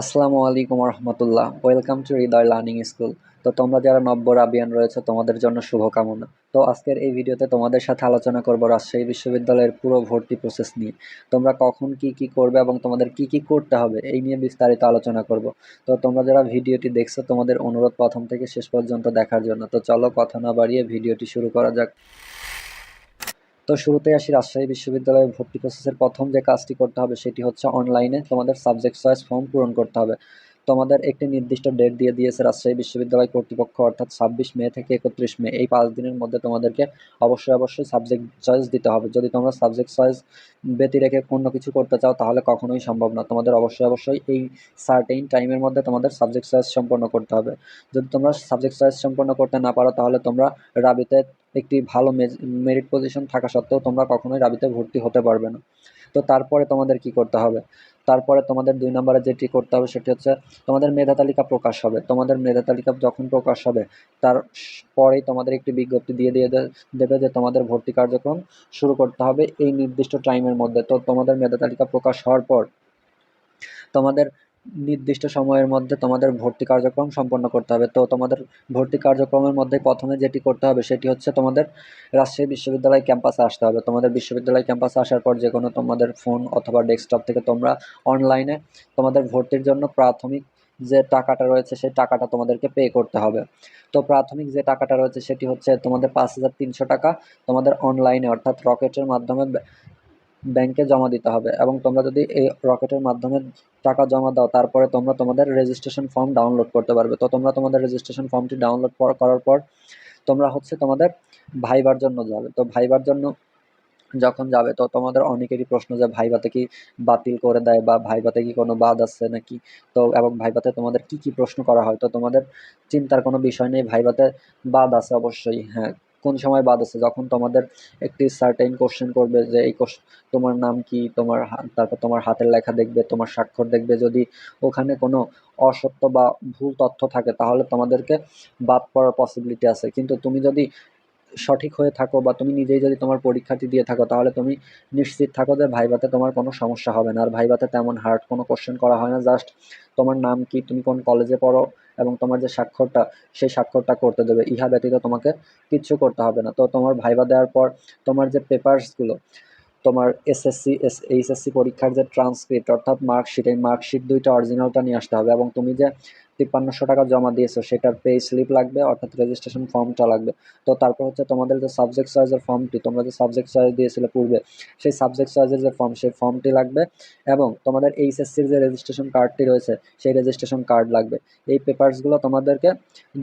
আসসালামু আলাইকুম রহমতুল্লাহ welcome to Hriday learning school তো তোমরা যারা নব্য রাবিয়ান রয়েছে, তোমাদের জন্য শুভকামনা। তো আজকের এই ভিডিওতে তোমাদের সাথে আলোচনা করব রাজশাহী বিশ্ববিদ্যালয়ের পুরো ভর্তি প্রসেস নিয়ে। তোমরা কখন কি কি করবে এবং তোমাদের কি কি করতে হবে, এই নিয়ে বিস্তারিত আলোচনা করব। তো তোমরা যারা ভিডিওটি দেখছ, তোমাদের অনুরোধ প্রথম থেকে শেষ পর্যন্ত দেখার জন্য। তো চলো কথা না বাড়িয়ে ভিডিওটি শুরু করা যাক। তো শুরুতেই আসি রাজশাহী বিশ্ববিদ্যালয়ে ভর্তি প্রসেসের প্রথম যে কাজটি করতে হবে সেটি হচ্ছে অনলাইনে তোমাদের সাবজেক্ট চয়েস ফর্ম পূরণ করতে হবে। তোমাদের একটি নির্দিষ্ট ডেট দিয়ে দিয়েছে রাজশাহী বিশ্ববিদ্যালয় কর্তৃপক্ষ, অর্থাৎ ছাব্বিশ মে থেকে একত্রিশ মে। এই পাঁচ দিনের মধ্যে তোমাদেরকে অবশ্যই অবশ্যই সাবজেক্ট চয়েস দিতে হবে। যদি তোমরা সাবজেক্ট চয়েস ব্যতি রেখে অন্য কিছু করতে চাও, তাহলে কখনোই সম্ভব না। তোমাদের অবশ্যই অবশ্যই এই সার্টেইন টাইমের মধ্যে তোমাদের সাবজেক্ট চয়েস সম্পন্ন করতে হবে। যদি তোমরা সাবজেক্ট চয়েস সম্পন্ন করতে না পারো, তাহলে তোমরা রাবিতে একটি ভালো মেরিট পজিশন থাকা সত্ত্বেও তোমরা কখনোই রাবিতে ভর্তি হতে পারবে না। তো তারপরে তোমাদের কি করতে হবে? তারপরে তোমাদের দুই নম্বরে যেটি করতে হবে সেটি হচ্ছে তোমাদের মেধা তালিকা প্রকাশ হবে। তোমাদের মেধা তালিকা যখন প্রকাশ হবে, তার পরেই তোমাদের একটি বিজ্ঞপ্তি দিয়ে দিয়ে দেবে যে তোমাদের ভর্তি কার্যক্রম শুরু করতে হবে এই নির্দিষ্ট টাইমের মধ্যে। তো তোমাদের মেধা তালিকা প্রকাশ হওয়ার পর তোমাদের নির্দিষ্ট সময়ের মধ্যে তোমাদের ভর্তি কার্যক্রম সম্পন্ন করতে হবে। তো তোমাদের ভর্তি কার্যক্রমের মধ্যে প্রথমে যেটি করতে হবে সেটি হচ্ছে তোমাদের রাজশাহী বিশ্ববিদ্যালয় ক্যাম্পাসে আসতে হবে। তোমাদের বিশ্ববিদ্যালয় ক্যাম্পাসে আসার পর যে কোনো তোমাদের ফোন অথবা ডেস্কটপ থেকে তোমরা অনলাইনে তোমাদের ভর্তির জন্য প্রাথমিক যে টাকাটা রয়েছে সেই টাকাটা তোমাদেরকে পে করতে হবে। তো প্রাথমিক যে টাকাটা রয়েছে সেটি হচ্ছে তোমাদের পাঁচ হাজার তিনশো টাকা তোমাদের অনলাইনে অর্থাৎ রকেটের মাধ্যমে ব্যাংকে জমা দিতে হবে এবং তোমরা যদি এই রকেটের মাধ্যমে টাকা জমা দাও, তারপরে তোমরা তোমাদের রেজিস্ট্রেশন ফর্ম ডাউনলোড করতে পারবে। তো তোমরা তোমাদের রেজিস্ট্রেশন ফর্মটি ডাউনলোড করার পর তোমরা হচ্ছে তোমাদের ভাইবার জন্য যাবে। তো ভাইবার জন্য যখন যাবে, তো তোমাদের অনেকেরই প্রশ্ন যে ভাইভাতে কি বাতিল করে দেয় বা ভাইভাতে কি কোনো বাদ আছে নাকি? তো এবং ভাইভাতে তোমাদের কি কি প্রশ্ন করা হয়? তো তোমাদের চিন্তার কোনো বিষয় নেই ভাইভাতে বাদ আছে অবশ্যই। হ্যাঁ কোন সময় বাদ আছে? যখন তোমাদের একটি সার্টেন কোশ্চেন করবে যে, এই তোমার নাম কি? তোমার তারপর তোমার হাতের লেখা দেখবে, তোমার স্বাক্ষর দেখবে। যদি ওখানে কোনো অসত্য বা ভুল তথ্য থাকে, তাহলে তোমাদেরকে বাদ পড়ার পসিবিলিটি আছে। কিন্তু তুমি যদি সঠিক হয়ে থাকো বা তুমি নিজেই যদি তোমার পরীক্ষাটি দিয়ে থাকো, তাহলে তুমি নিশ্চিত থাকো যে, ভাইভাতে তোমার কোনো সমস্যা হবে না। আর ভাইভাতে তেমন হার্ড কোনো কোশ্চেন করা হয় না। জাস্ট তোমার নাম কি? তুমি কোন কলেজে পড়ো? এবং তোমার যে স্বাক্ষরটা, সেই স্বাক্ষরটা করতে দেবে। ইহা ব্যতীত তোমাকে কিচ্ছু করতে হবে না। তো তোমার ভাইবা দেওয়ার পর তোমার যে পেপার্সগুলো তোমার এসএসসি এস এইচএসসি পরীক্ষার যে ট্রান্সক্রিপ্ট অর্থাৎ মার্কশিট এই মার্কশিট দুইটা অরিজিনালটা নিয়ে আসতে হবে এবং তুমি যে তিপ্পান্নশো টাকা জমা দিয়েছ, সেটার পে স্লিপ লাগবে, অর্থাৎ রেজিস্ট্রেশন ফর্মটা লাগবে। তো তারপর হচ্ছে তোমাদের যে সাবজেক্ট চয়েসের ফর্মটি তোমরা যে সাবজেক্ট চয়েস দিয়েছিলে পূর্বে, সেই সাবজেক্ট চয়েসের যে ফর্ম সেই ফর্মটি লাগবে এবং তোমাদের এইচএসসির যে রেজিস্ট্রেশন কার্ডটি রয়েছে, সেই রেজিস্ট্রেশন কার্ড লাগবে। এই পেপারসগুলো তোমাদেরকে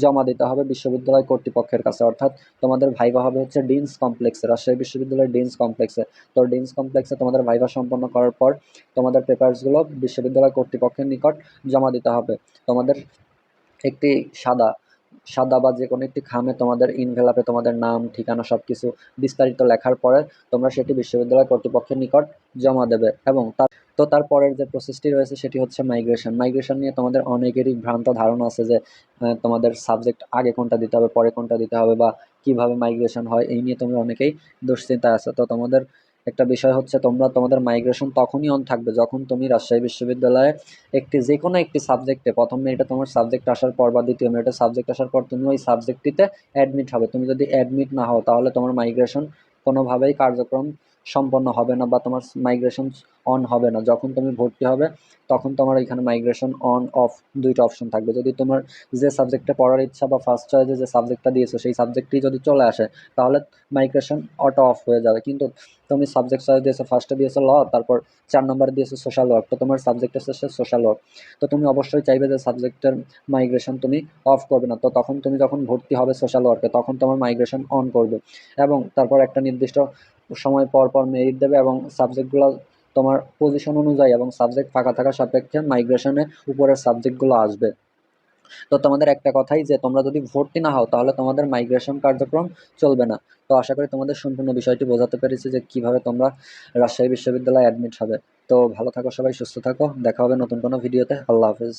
জমা দিতে হবে বিশ্ববিদ্যালয় কর্তৃপক্ষের কাছে, অর্থাৎ তোমাদের ভাইবা হবে হচ্ছে ডিন্স কমপ্লেক্সে রাজশাহী বিশ্ববিদ্যালয়ের ডিন্স কমপ্লেক্সে তো ডিন্স কমপ্লেক্সে তোমাদের ভাইবা সম্পন্ন করার পর তোমাদের পেপারসগুলো বিশ্ববিদ্যালয় কর্তৃপক্ষের নিকট জমা দিতে হবে। তোমাদের একটি সাদা সাদা বা যে কোনো একটি খামে তোমাদের ইনভেলাপে তোমাদের নাম, ঠিকানা সব কিছু বিস্তারিত লেখার পরে তোমরা সেটি বিশ্ববিদ্যালয় কর্তৃপক্ষের নিকট জমা দেবে এবং তার, তো তারপরের যে প্রসেসটি রয়েছে সেটি হচ্ছে মাইগ্রেশন মাইগ্রেশন নিয়ে তোমাদের অনেকেরই ভ্রান্ত ধারণা আছে যে তোমাদের সাবজেক্ট আগে কোনটা দিতে হবে, পরে কোনটা দিতে হবে বা কীভাবে মাইগ্রেশন হয়, এই নিয়ে তোমরা অনেকেই দুশ্চিন্তায় আছো। তো তোমাদের একটা বিষয় হচ্ছে তোমরা তোমাদের মাইগ্রেশন তখনই অন থাকবে যখন তুমি রাজশাহী বিশ্ববিদ্যালয়ে একটি যে কোনো একটি সাবজেক্টে প্রথম মেয়েটা তোমার সাবজেক্ট আসার পর বা দ্বিতীয় মেয়েটা সাবজেক্ট আসার পর তুমি ওই সাবজেক্টটিতে অ্যাডমিট হবে। তুমি যদি অ্যাডমিট না হও, তাহলে তোমার মাইগ্রেশন কোনোভাবেই কার্যক্রম সম্পন্ন হবে না বা তোমার মাইগ্রেশন অন হবে না। যখন তুমি ভর্তি হবে, তখন তোমার এখানে মাইগ্রেশন অন অফ দুইটা অপশন থাকবে। যদি তোমার যে সাবজেক্টে পড়ার ইচ্ছা বা ফার্স্ট চয়েসে যে সাবজেক্টটা দিয়েছ, সেই সাবজেক্টটি যদি চলে আসে, তাহলে মাইগ্রেশন অটো অফ হয়ে যাবে। কিন্তু তুমি সাবজেক্ট চয়েস দিয়েছ ফার্স্টে দিয়েছ ল তারপর চার নম্বরে দিয়েছ সোশ্যাল ওয়ার্ক তো তোমার সাবজেক্ট এসেছে সোশ্যাল ওয়ার্ক তো তুমি অবশ্যই চাইবে যে সাবজেক্টের মাইগ্রেশন তুমি অফ করবে না। তো তখন তুমি যখন ভর্তি হবে সোশ্যাল ওয়ার্কে তখন তোমার মাইগ্রেশন অন করবে। এবং তারপর একটা নির্দিষ্ট সময় পর পর মেরিট দেবে এবং সাবজেক্টগুলো তোমার পজিশন অনুযায়ী এবং সাবজেক্ট ফাঁকা থাকার সাপেক্ষে মাইগ্রেশনে উপরের সাবজেক্টগুলো আসবে। তো তোমাদের একটা কথাই যে, তোমরা যদি ভর্তি না হও, তাহলে তোমাদের মাইগ্রেশন কার্যক্রম চলবে না। তো আশা করি তোমাদের সম্পূর্ণ বিষয়টি বোঝাতে পেরেছি যে, কীভাবে তোমরা রাজশাহী বিশ্ববিদ্যালয়ে অ্যাডমিট হবে। তো ভালো থাকো সবাই, সুস্থ থাকো। দেখা হবে নতুন কোনো ভিডিওতে আল্লাহ হাফিজ।